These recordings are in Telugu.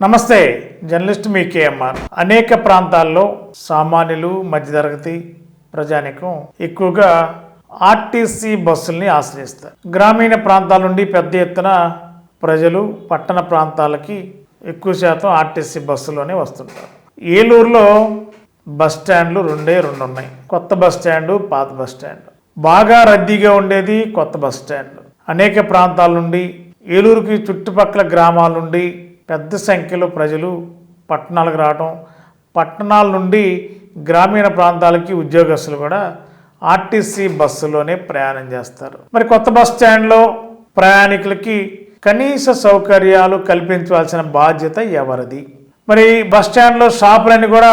నమస్తే జర్నలిస్ట్ మీ కేఎంఆర్. అనేక ప్రాంతాల్లో సామాన్యులు మధ్యతరగతి ప్రజానికం ఎక్కువగా ఆర్టీసీ బస్సుల్ని ఆశ్రయిస్తారు. గ్రామీణ ప్రాంతాల నుండి పెద్ద ఎత్తున ప్రజలు పట్టణ ప్రాంతాలకి ఎక్కువ శాతం ఆర్టీసీ బస్సులోనే వస్తుంటారు. ఏలూరులో బస్ స్టాండ్లు రెండే రెండు ఉన్నాయి కొత్త బస్ స్టాండు పాత బస్ స్టాండ్. బాగా రద్దీగా ఉండేది కొత్త బస్ స్టాండ్ అనేక ప్రాంతాల నుండి ఏలూరుకి చుట్టుపక్కల గ్రామాల నుండి పెద్ద సంఖ్యలో ప్రజలు పట్టణాలకు రావటం పట్టణాల నుండి గ్రామీణ ప్రాంతాలకి ఉద్యోగస్తులు కూడా ఆర్టీసీ బస్సులోనే ప్రయాణం చేస్తారు. మరి కొత్త బస్ స్టాండ్లో ప్రయాణికులకి కనీస సౌకర్యాలు కల్పించవలసిన బాధ్యత ఎవరిది? మరి బస్ స్టాండ్లో షాపులన్నీ కూడా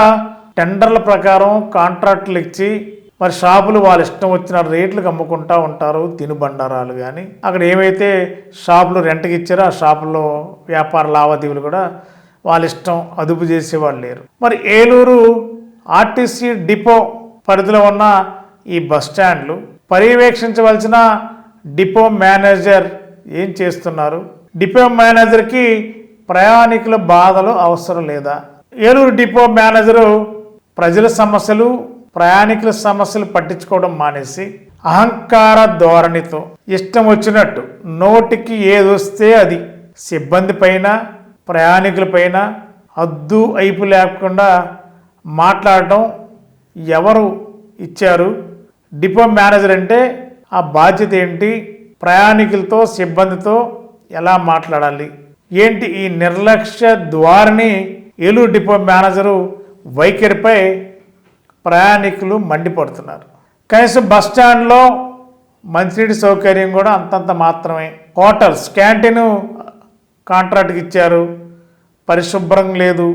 టెండర్ల ప్రకారం కాంట్రాక్టులు ఇచ్చి మరి షాపులు వాళ్ళ ఇష్టం వచ్చిన రేట్లకు అమ్ముకుంటూ ఉంటారు తినుబండారాలు కానీ అక్కడ ఏమైతే షాపులు రెంట్కి ఇచ్చారో ఆ షాపుల్లో వ్యాపార లావాదేవీలు కూడా వాళ్ళ ఇష్టం అదుపు చేసేవాళ్ళు లేరు. మరి ఏలూరు ఆర్టీసీ డిపో పరిధిలో ఉన్న ఈ బస్ స్టాండ్లు పర్యవేక్షించవలసిన డిపో మేనేజర్ ఏం చేస్తున్నారు? డిపో మేనేజర్కి ప్రయాణికుల బాధలు అవసరం లేదా? ఏలూరు డిపో మేనేజరు ప్రజల సమస్యలు ప్రయాణికుల సమస్యలు పట్టించుకోవడం మానేసి అహంకార ధోరణితో ఇష్టం వచ్చినట్టు నోటికి ఏదొస్తే అది సిబ్బంది పైన ప్రయాణికులపైన హద్దు అయిపు లేకుండా మాట్లాడటం ఎవరు ఇచ్చారు? డిపో మేనేజర్ అంటే ఆ బాధ్యత ఏంటి? ప్రయాణికులతో సిబ్బందితో ఎలా మాట్లాడాలి? ఏంటి ఈ నిర్లక్ష్య ద్వారిని ఏలూరు డిపో మేనేజరు వైఖరిపై ప్రయాణికులు మండిపడుతున్నారు. కనీసం బస్ స్టాండ్లో మంచినీటి సౌకర్యం కూడా అంతంత మాత్రమే. హోటల్స్ క్యాంటీన్ కాంట్రాక్ట్కి ఇచ్చారు. పరిశుభ్రం లేదు.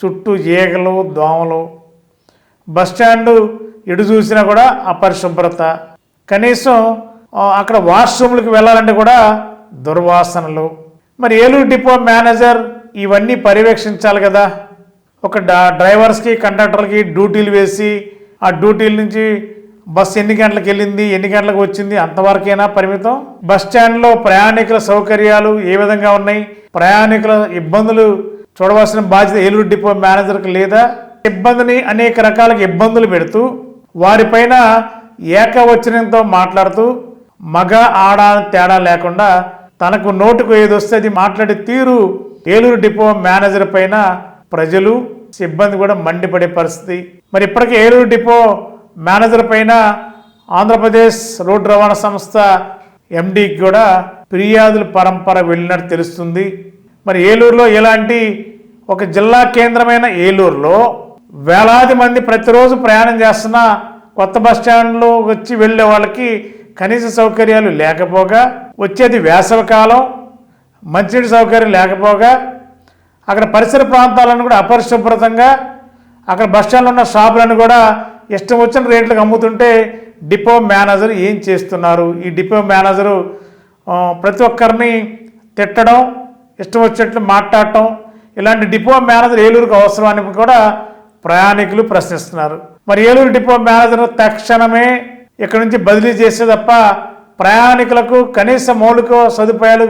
చుట్టూ ఈగలు దోమలు. బస్ స్టాండ్ ఎటు చూసినా కూడా అపరిశుభ్రత. కనీసం అక్కడ వాష్రూమ్లకు వెళ్ళాలంటే కూడా దుర్వాసనలు. మరి ఏలూరు డిపో మేనేజర్ ఇవన్నీ పర్యవేక్షించాలి కదా. ఒక డా- డ్రైవర్స్కి కండక్టర్లకి డ్యూటీలు వేసి ఆ డ్యూటీల నుంచి బస్సు ఎన్ని గంటలకు వెళ్ళింది ఎన్ని గంటలకు వచ్చింది అంతవరకైనా పరిమితం? బస్ స్టాండ్లో ప్రయాణికుల సౌకర్యాలు ఏ విధంగా ఉన్నాయి? ప్రయాణికుల ఇబ్బందులు చూడవలసిన బాధ్యత ఏలూరు డిపో మేనేజర్కి లేదా? ఇబ్బందిని అనేక రకాల ఇబ్బందులు పెడుతూ వారిపైన ఏకవచనంతో మాట్లాడుతూ మగ ఆడ తేడా లేకుండా తనకు నోటుకు ఏది వస్తే అది మాట్లాడే తీరు ఏలూరు డిపో మేనేజర్ పైన ప్రజలు సిబ్బంది కూడా మండిపడే పరిస్థితి. మరి ఇప్పటికే ఏలూరు డిపో మేనేజర్ పైన ఆంధ్రప్రదేశ్ రోడ్డు రవాణా సంస్థ ఎండీకి కూడా ఫిర్యాదుల పరంపర వెళ్ళినట్టు తెలుస్తుంది. మరి ఏలూరులో ఇలాంటి ఒక జిల్లా కేంద్రమైన ఏలూరులో వేలాది మంది ప్రతిరోజు ప్రయాణం చేస్తున్న కొత్త బస్ స్టాండ్లో వచ్చి వెళ్ళే వాళ్ళకి కనీస సౌకర్యాలు లేకపోగా వచ్చేది వేసవికాలం మంచినీటి సౌకర్యం లేకపోగా అక్కడ పరిసర ప్రాంతాలను కూడా అపరిశుభ్రతంగా అక్కడ బస్టాండ్లో ఉన్న షాపులను కూడా ఇష్టం వచ్చిన రేట్లకు అమ్ముతుంటే డిపో మేనేజర్ ఏం చేస్తున్నారు? ఈ డిపో మేనేజరు ప్రతి ఒక్కరిని తిట్టడం ఇష్టం వచ్చినట్లు మాట్లాడటం ఇలాంటి డిపో మేనేజర్ ఏలూరుకు అవసరమని కూడా ప్రయాణికులు ప్రశ్నిస్తున్నారు. మరి ఏలూరు డిపో మేనేజర్ తక్షణమే ఇక్కడ నుంచి బదిలీ చేసే తప్ప ప్రయాణికులకు కనీస మౌలిక సదుపాయాలు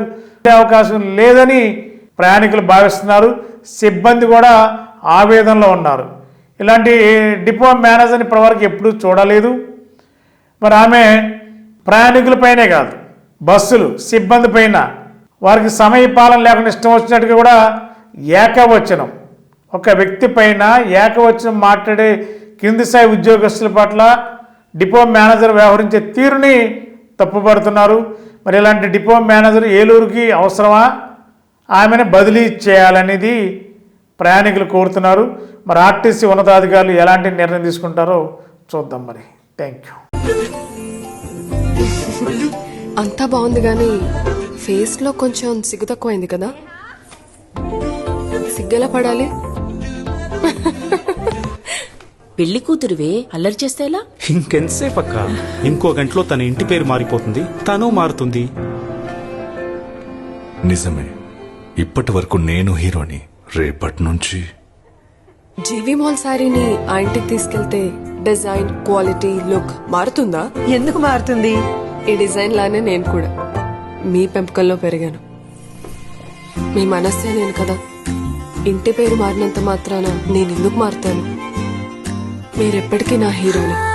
అవకాశం లేదని ప్రయాణికులు భావిస్తున్నారు. సిబ్బంది కూడా ఆవేదనలో ఉన్నారు. ఇలాంటి డిపో మేనేజర్ని ఇప్పటివరకు ఎప్పుడూ చూడలేదు. మరి ఆమె ప్రయాణికులపైనే కాదు బస్సులు సిబ్బంది పైన. వారికి సమయపాలన లేకుండా ఇష్టం వచ్చినట్టుగా కూడా ఏకవచనం. ఒక వ్యక్తి పైన ఏకవచనం మాట్లాడే కింది స్థాయి ఉద్యోగస్తుల పట్ల డిపో మేనేజర్ వ్యవహరించే తీరుని తప్పుపడుతున్నారు. మరి ఇలాంటి డిపో మేనేజర్ ఏలూరుకి అవసరమా? ఆమెను బదిలీ చేయాలనేది ప్రయాణికులు కోరుతున్నారు. మరి ఆర్టీసీ ఉన్నతాధికారులు ఎలాంటి నిర్ణయం తీసుకుంటారో చూద్దాం మరి. థ్యాంక్ యూ అంతా బాగుంది కానీ ఫేస్లో కొంచెం సిగ్గు తక్కువైంది కదా. సిగ్గెలా పడాలి? పెళ్ళి కూతురువే? అల్లరి చేస్తే ఎలా? ఇంకెంతసేపు అక్క? ఇంకో గంటలో తన ఇంటి పేరు మారిపోతుంది తను మారుతుంది. నిజమే. ఇప్పటి వరకు నేను హీరోని రేపటి నుంచి జీవి మాల్ శారీని ఆ ఇంటికి తీసుకెళ్తే డిజైన్ క్వాలిటీ లుక్ మారుతుందా? ఎందుకు మారుతుంది? ఈ డిజైన్ లానే నేను కూడా. మీ పెంపకంలో పెరిగాను. మీ మనస్సే నేను కదా. ఇంటి పేరు మారినంత మాత్రాన నేను ఎందుకు మారుతాను? మీరెప్పటికీ నా హీరోని.